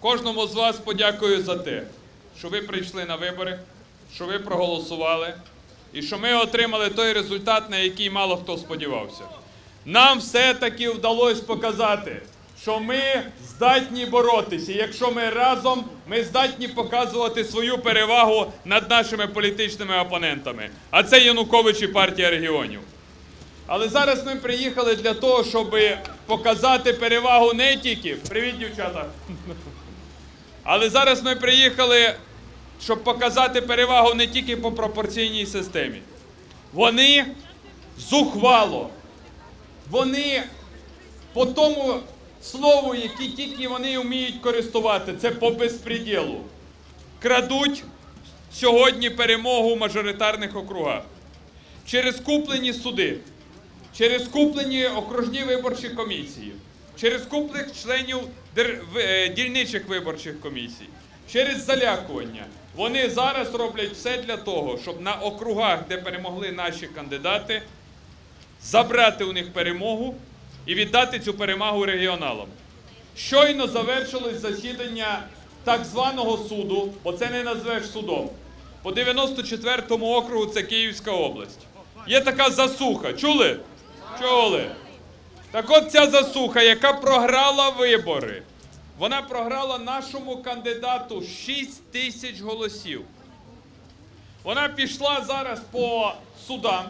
Кожному з вас подякую за те, що ви прийшли на вибори, що ви проголосували і що ми отримали той результат, на який мало хто сподівався. Нам все-таки вдалося показати, що ми здатні боротися. Якщо ми разом, ми здатні показувати свою перевагу над нашими політичними опонентами. А це Янукович і партія регіонів. Але зараз ми приїхали для того, щоб показати перевагу не тільки. Привіт, дівчата! Але зараз ми приїхали, щоб показати перевагу не тільки по пропорційній системі. Вони зухвало, вони по тому слову, яке тільки вони вміють користувати, це по безпреділу. Крадуть сьогодні перемогу в мажоритарних округах через куплені суди, через куплені окружні виборчі комісії, через куплених членів е, дільничих виборчих комісій, через залякування. Вони зараз роблять все для того, щоб на округах, де перемогли наші кандидати, забрати у них перемогу і віддати цю перемогу регіоналам. Щойно завершилось засідання так званого суду, бо це не назвеш судом. По 94-му округу це Київська область. Є така засуха. Чули? Чули. Так от ця засуха, яка програла вибори, вона програла нашому кандидату 6 тисяч голосів. Вона пішла зараз по судам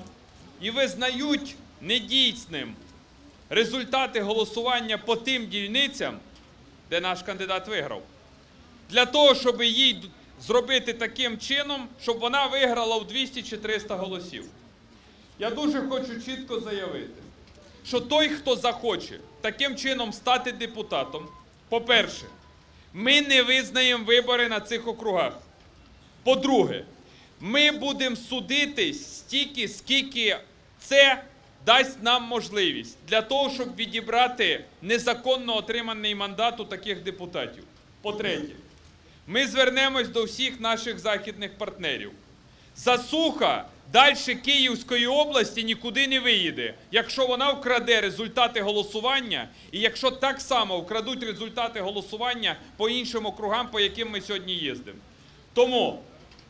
і визнають недійсним результати голосування по тим дільницям, де наш кандидат виграв. Для того, щоб їй зробити таким чином, щоб вона виграла в 200 чи 300 голосів. Я дуже хочу чітко заявити, що той, хто захоче таким чином стати депутатом, по-перше, ми не визнаємо вибори на цих округах. По-друге, ми будемо судитись стільки, скільки це дасть нам можливість для того, щоб відібрати незаконно отриманий мандат у таких депутатів. По-третє, ми звернемось до всіх наших західних партнерів. Засуха далі Київської області нікуди не виїде, якщо вона вкраде результати голосування, і якщо так само вкрадуть результати голосування по іншим округам, по яким ми сьогодні їздимо. Тому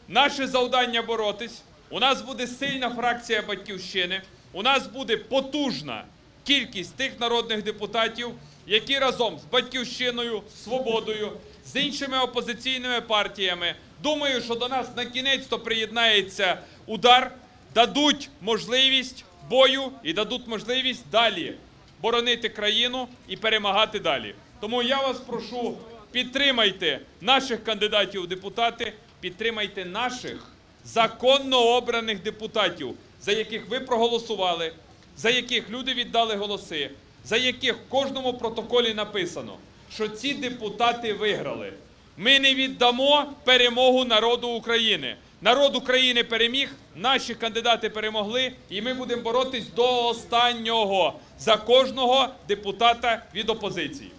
наше завдання боротись. У нас буде сильна фракція батьківщини. У нас буде потужна кількість тих народних депутатів, які разом з батьківщиною, свободою, з іншими опозиційними партіями. Думаю, що до нас на кінець то приєднається удар, дадуть можливість бою і дадуть можливість далі боронити країну і перемагати далі. Тому я вас прошу, підтримайте наших кандидатів у депутати, підтримайте наших законно обраних депутатів, за яких ви проголосували, за яких люди віддали голоси, за яких в кожному протоколі написано, що ці депутати виграли. Ми не віддамо перемогу народу України. Народ України переміг, наші кандидати перемогли, і ми будемо боротись до останнього за кожного депутата від опозиції.